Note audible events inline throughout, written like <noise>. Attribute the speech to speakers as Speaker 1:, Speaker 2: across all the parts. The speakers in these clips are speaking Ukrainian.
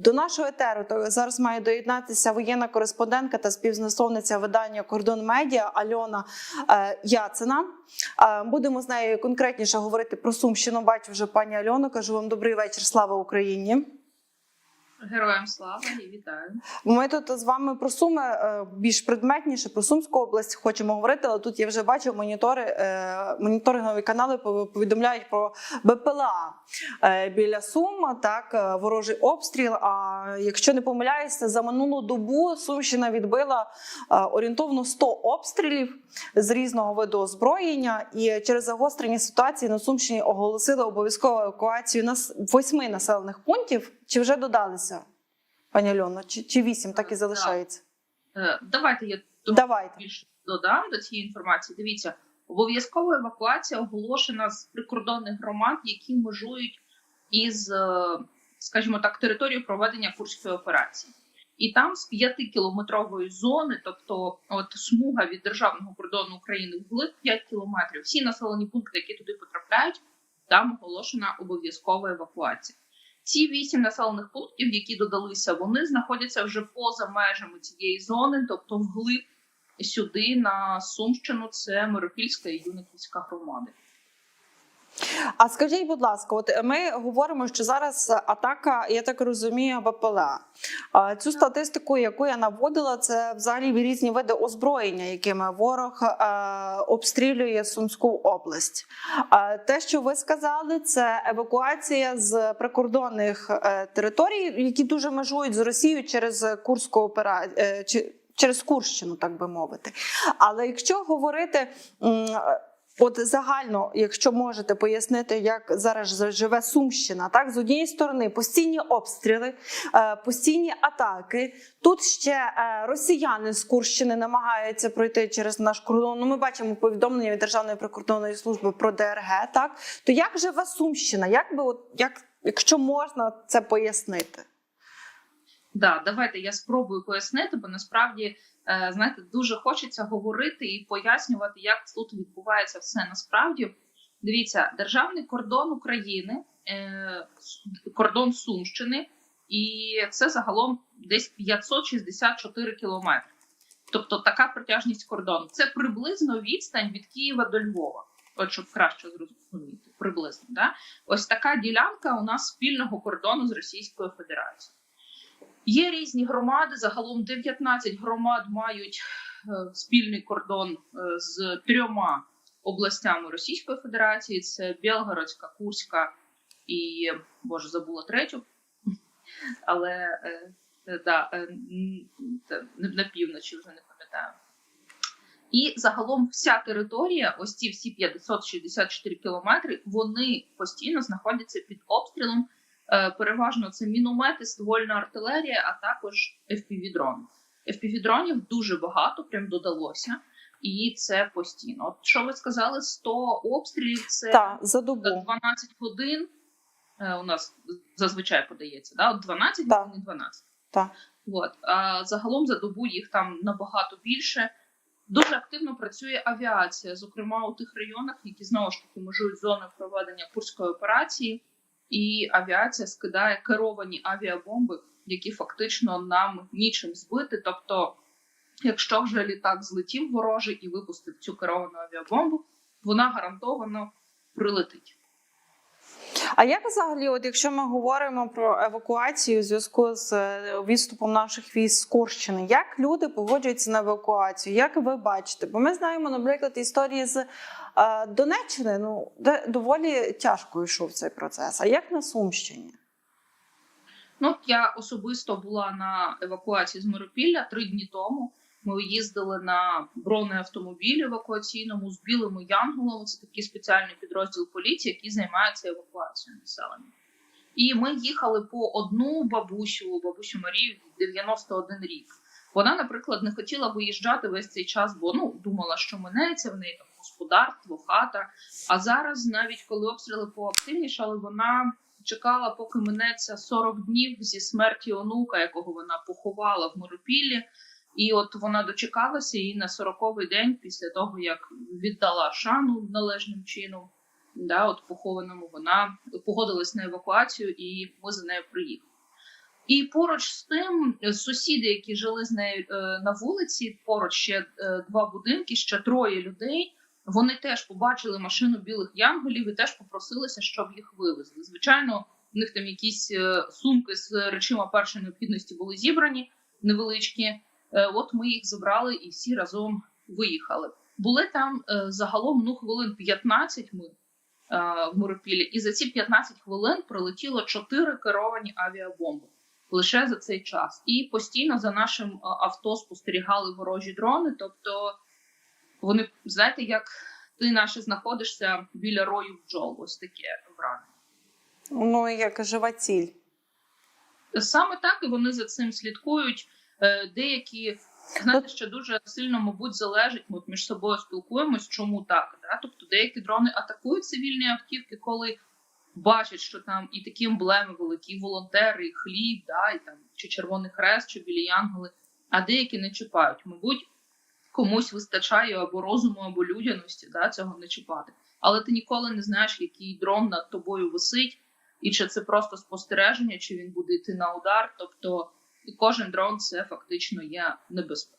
Speaker 1: До нашого етеру зараз має доєднатися воєнна кореспондентка та співзнасовниця видання Кордон Медіа Альона е, Яцина. Е, Будемо з нею конкретніше говорити про Сумщину. Бачу вже пані Альону. Кажу вам добрий вечір. Слава Україні.
Speaker 2: Героям слава і вітаю.
Speaker 1: Ми тут з вами про Суми е, більш предметніше про Сумську область хочемо говорити, але тут я вже бачу монітори, е, моніторингові канали пов- повідомляють про БПЛА е, біля Сум, так, ворожий обстріл. А якщо не помиляюся, за минулу добу Сумщина відбила орієнтовно 100 обстрілів з різного виду озброєння, і через загострення ситуації на Сумщині оголосили обов'язкову евакуацію на восьми населених пунктів. Чи вже додалися, пані Альона? Чи, чи вісім так і залишається?
Speaker 2: Е, Давайте я
Speaker 1: Давайте.
Speaker 2: більше додам до цієї інформації. Дивіться, обов'язкова евакуація оголошена з прикордонних громад, які межують із, е, скажімо так, територією проведення курської операції. І там з п'ятикілометрової зони, тобто от смуга від державного кордону України вглиб 5 кілометрів, всі населені пункти, які туди потрапляють, там оголошена обов'язкова евакуація. Ці вісім населених пунктів, які додалися, вони знаходяться вже поза межами цієї зони, тобто вглиб сюди на Сумщину. Це Миропільська і Юниківська громади.
Speaker 1: А скажіть, будь ласка, от ми говоримо, що зараз атака, я так розумію, БПЛА. Цю статистику, яку я наводила, це взагалі різні види озброєння, якими ворог е, обстрілює Сумську область. Те, що ви сказали, це евакуація з прикордонних е, територій, які дуже межують з Росією через Курську операцію. Через Курщину, так би мовити. Але якщо говорити От загально, якщо можете пояснити, як зараз живе Сумщина, так з однієї сторони постійні обстріли, е, постійні атаки. Тут ще е, росіяни з Курщини намагаються пройти через наш кордон. Ну, ми бачимо повідомлення від Державної прикордонної служби про ДРГ. Так то як живе Сумщина? Як би от як, якщо можна це пояснити?
Speaker 2: Да, давайте я спробую пояснити, бо насправді знаєте, дуже хочеться говорити і пояснювати, як тут відбувається все насправді. Дивіться, державний кордон України, е, кордон Сумщини, і це загалом десь 564 кілометри. Тобто така протяжність кордону. Це приблизно відстань від Києва до Львова. От щоб краще зрозуміти, приблизно. Да? Ось така ділянка у нас спільного кордону з Російською Федерацією. Є різні громади. Загалом 19 громад мають е, спільний кордон е, з трьома областями Російської Федерації: це Білгородська, Курська і боже забула третю. Але е, да, на півночі вже не пам'ятаю. І загалом вся територія, ось ці всі 564 кілометри, вони постійно знаходяться під обстрілом. Е, Переважно це міномети, ствольна артилерія, а також FPV-дрони. FPV-дронів дуже багато, прям додалося, і це постійно. От що ви сказали, 100 обстрілів це
Speaker 1: Так, за добу.
Speaker 2: 12 годин. е, У нас зазвичай подається, да? От 12
Speaker 1: Так.
Speaker 2: годин і 12.
Speaker 1: Так.
Speaker 2: От. А загалом за добу їх там набагато більше. Дуже активно працює авіація, зокрема у тих районах, які знову ж таки межують з зоною проведення курської операції, і авіація скидає керовані авіабомби, які фактично нам нічим збити. Тобто, якщо вже літак злетів ворожий і випустив цю керовану авіабомбу, вона гарантовано прилетить.
Speaker 1: А як взагалі, от якщо ми говоримо про евакуацію у зв'язку з е, відступом наших військ з Курщини, як люди погоджуються на евакуацію? Як ви бачите? Бо ми знаємо, наприклад, історії з е, Донеччини, ну де доволі тяжко йшов цей процес. А як на Сумщині?
Speaker 2: Ну, я особисто була на евакуації з Миропілля три дні тому. Ми їздили на бронеавтомобілі евакуаційному з білими янголами. Це такий спеціальний підрозділ поліції, який займається евакуацією населення. І ми їхали по одну бабусю, бабусю Марію, 91 рік. Вона, наприклад, не хотіла виїжджати весь цей час, бо ну думала, що минеться в неї там господарство, хата. А зараз, навіть коли обстріли поактивнішали, вона чекала, поки минеться 40 днів зі смерті онука, якого вона поховала в Миропіллі. І от вона дочекалася і на 40-й день, після того як віддала шану належним чином, да, от похованому, вона погодилась на евакуацію, і ми за нею приїхали. І поруч з тим сусіди, які жили з нею е, на вулиці, поруч ще е, два будинки, ще троє людей. Вони теж побачили машину білих янголів і теж попросилися, щоб їх вивезли. Звичайно, в них там якісь е, сумки з речима першої необхідності були зібрані невеличкі. Е, От ми їх забрали і всі разом виїхали. Були там е, загалом ну хвилин 15 ми е, в Миропілі, і за ці 15 хвилин прилетіло 4 керовані авіабомби лише за цей час. І постійно за нашим авто спостерігали ворожі дрони. Тобто вони знаєте, як ти наче знаходишся біля рою бджол, ось таке враження.
Speaker 1: Ну, як жива ціль.
Speaker 2: Саме так і вони за цим слідкують. Е, Деякі знаєте, що дуже сильно, мабуть, залежить. Ми от між собою спілкуємось, чому так. Да? Тобто деякі дрони атакують цивільні автівки, коли бачать, що там і такі емблеми великі, волонтери, і хліб, да, і там чи Червоний Хрест, чи білі янголи, а деякі не чіпають. Мабуть, комусь вистачає або розуму, або людяності да, цього не чіпати. Але ти ніколи не знаєш, який дрон над тобою висить, і чи це просто спостереження, чи він буде йти на удар. Тобто і кожен дрон це фактично є небезпека.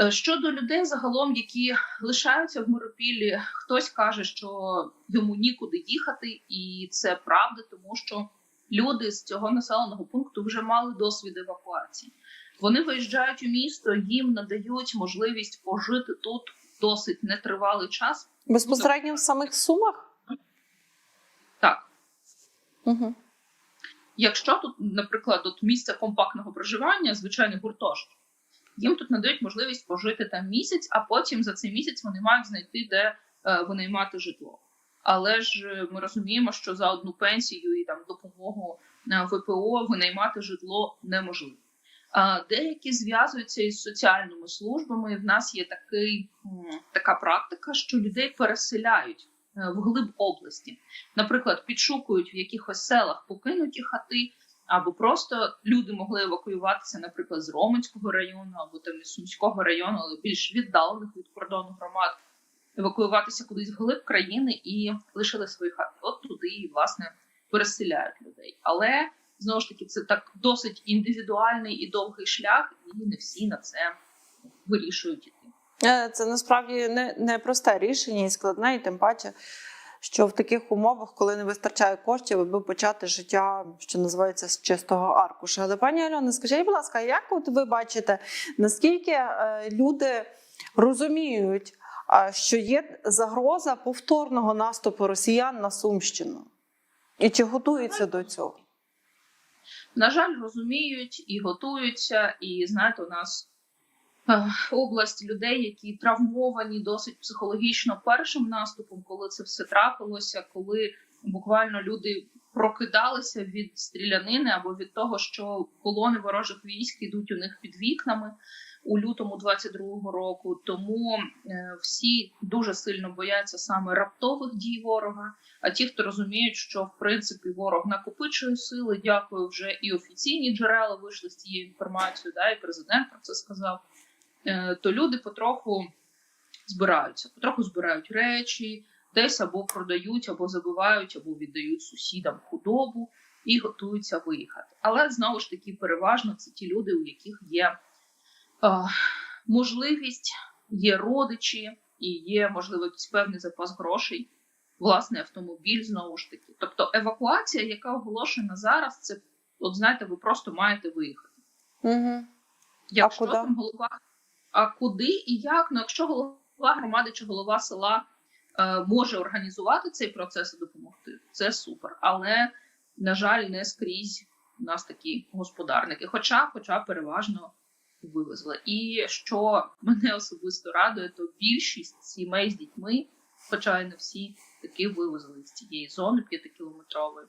Speaker 2: Е, Щодо людей загалом, які лишаються в Миропіллі, хтось каже, що йому нікуди їхати, і це правда, тому що люди з цього населеного пункту вже мали досвід евакуації. Вони виїжджають у місто, їм надають можливість пожити тут досить нетривалий час.
Speaker 1: Безпосередньо в самих сумах?
Speaker 2: Так,
Speaker 1: Угу.
Speaker 2: Якщо тут, наприклад, от місце компактного проживання, звичайний гуртожиток, їм тут надають можливість пожити там місяць, а потім за цей місяць вони мають знайти, де е, винаймати житло. Але ж е, ми розуміємо, що за одну пенсію і там допомогу е, ВПО винаймати житло неможливо. Деякі зв'язуються із соціальними службами. В нас є такий, така практика, що людей переселяють вглиб області наприклад, підшукують в якихось селах покинуті хати, або просто люди могли евакуюватися, наприклад, з Роменського району, або там із Сумського району, але більш віддалених від кордону громад, евакуюватися кудись вглиб країни і лишили свої хати. От туди і власне переселяють людей. Але знову ж таки, це так досить індивідуальний і довгий шлях, і не всі на це вирішують іти.
Speaker 1: Е, Це насправді не, не просте рішення і складне, і тим паче, що в таких умовах, коли не вистачає коштів, аби почати життя, що називається з чистого аркуша. Але пані Альона, скажіть, будь ласка, як от ви бачите, наскільки е, люди розуміють, а, що є загроза повторного наступу росіян на Сумщину? І чи готуються до цього?
Speaker 2: на жаль, розуміють і готуються. І знаєте, у нас е, область людей, які травмовані досить психологічно першим наступом, коли це все трапилося, коли буквально люди прокидалися від стрілянини або від того, що колони ворожих військ ідуть у них під вікнами. У лютому 22-го року, тому е, всі дуже сильно бояться саме раптових дій ворога. А ті, хто розуміють, що в принципі ворог накопичує сили, дякую, вже і офіційні джерела вийшли з цією інформацією, да, і президент про це сказав. Е, то люди потроху збираються, потроху збирають речі, десь або продають, або забивають, або віддають сусідам худобу і готуються виїхати. Але знову ж таки, переважно це ті люди, у яких є е, можливість, є родичі і є, можливо, якийсь певний запас грошей власний автомобіль знову ж таки. Тобто евакуація, яка оголошена зараз, це от знаєте, ви просто маєте виїхати.
Speaker 1: Угу.
Speaker 2: Якщо
Speaker 1: куди?
Speaker 2: там голова, а куди і як? Ну, якщо голова громади чи голова села е, може організувати цей процес і допомогти, це супер. Але на жаль, не скрізь у нас такі господарники. Хоча, хоча переважно вивезли. І що мене особисто радує, то більшість сімей з дітьми, хоча й не всі, таки вивезли з цієї зони п'ятикілометрової.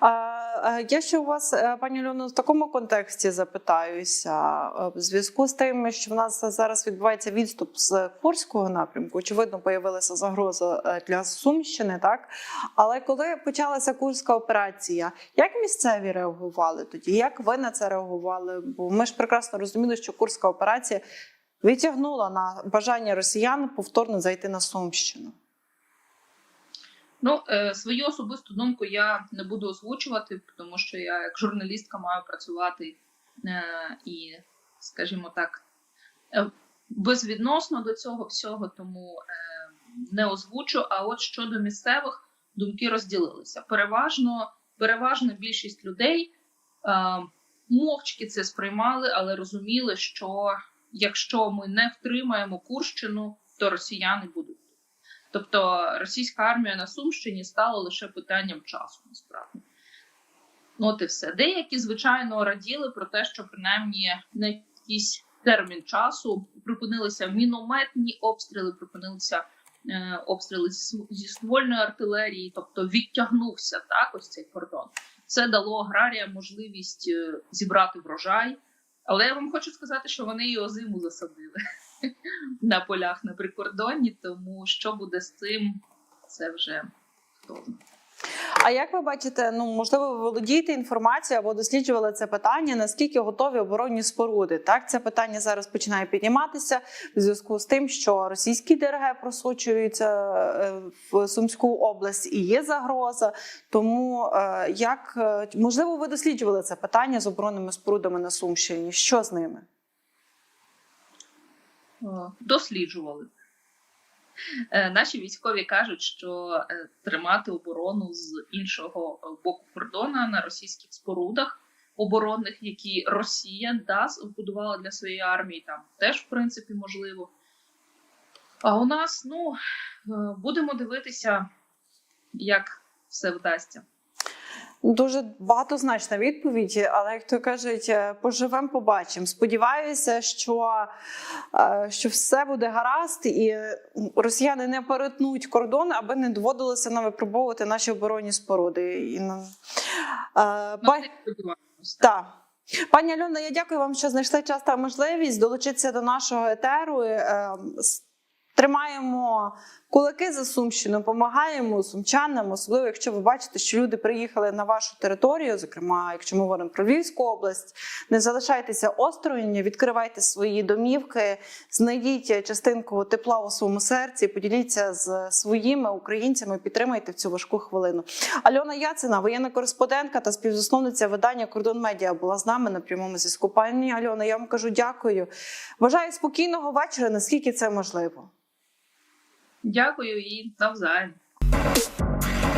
Speaker 1: А, Я ще у вас, е, пані Альоно, в такому контексті запитаюся. Е, В зв'язку з тим, що в нас зараз відбувається відступ з Курського напрямку, очевидно, появилася загроза е, для Сумщини, так? Але коли почалася Курська операція, як місцеві реагували тоді? Як ви на це реагували? Бо ми ж прекрасно розуміли, що Курська операція витягнула на бажання росіян повторно зайти на Сумщину.
Speaker 2: Ну, е, свою особисту думку я не буду озвучувати, тому що я як журналістка маю працювати е, і, скажімо так, е, безвідносно до цього всього, тому не озвучу. А от щодо місцевих думки розділилися. Переважно, переважна більшість людей мовчки це сприймали, але розуміли, що якщо ми не втримаємо Курщину, то росіяни будуть. Тобто російська армія на Сумщині стала лише питанням часу, насправді. Ну, от і все. Деякі, звичайно, раділи про те, що принаймні на якийсь термін часу припинилися мінометні обстріли, припинилися е, обстріли зі ствольної артилерії, тобто відтягнувся так, ось цей кордон. Це дало аграріям можливість е, зібрати врожай. Але я вам хочу сказати, що вони і озиму засадили <laughs> на полях на прикордонні, тому що буде з цим, це вже хто знає.
Speaker 1: А як ви бачите, ну можливо, ви володієте інформацією або досліджували це питання, наскільки готові оборонні споруди? Так, це питання зараз починає підніматися в зв'язку з тим, що російські ДРГ просочуються е, в Сумську область і є загроза. Тому е, як е, можливо, ви досліджували це питання з оборонними спорудами на Сумщині? Що з ними?
Speaker 2: Досліджували. Е, Наші військові кажуть, що е, тримати оборону з іншого е, боку кордона на російських спорудах оборонних, які Росія да, збудувала для своєї армії, там теж в принципі можливо. А у нас, ну, будемо дивитися, як все вдасться.
Speaker 1: Дуже багатозначна відповідь, але як то кажуть, е, поживемо, побачимо. Сподіваюся, що, е, що все буде гаразд, і росіяни не перетнуть кордон, аби не доводилося нам випробовувати наші оборонні споруди. І, ну, е,
Speaker 2: Ну,
Speaker 1: па-
Speaker 2: це
Speaker 1: так. Пані Альона, я дякую вам, що знайшли час та можливість долучитися до нашого етеру. Е, Тримаємо кулаки за Сумщину, допомагаємо сумчанам, особливо якщо ви бачите, що люди приїхали на вашу територію, зокрема, якщо ми говоримо про Львівську область, не залишайтеся осторонь, відкривайте свої домівки, знайдіть частинку тепла у своєму серці, поділіться з своїми українцями, підтримайте в цю важку хвилину. Альона Яцина, воєнна кореспондентка та співзасновниця видання Кордон Медіа, була з нами на прямому зв'язку. Пані Альона, я вам кажу дякую. Бажаю спокійного вечора, наскільки це можливо.
Speaker 2: Дякую і навзаєм.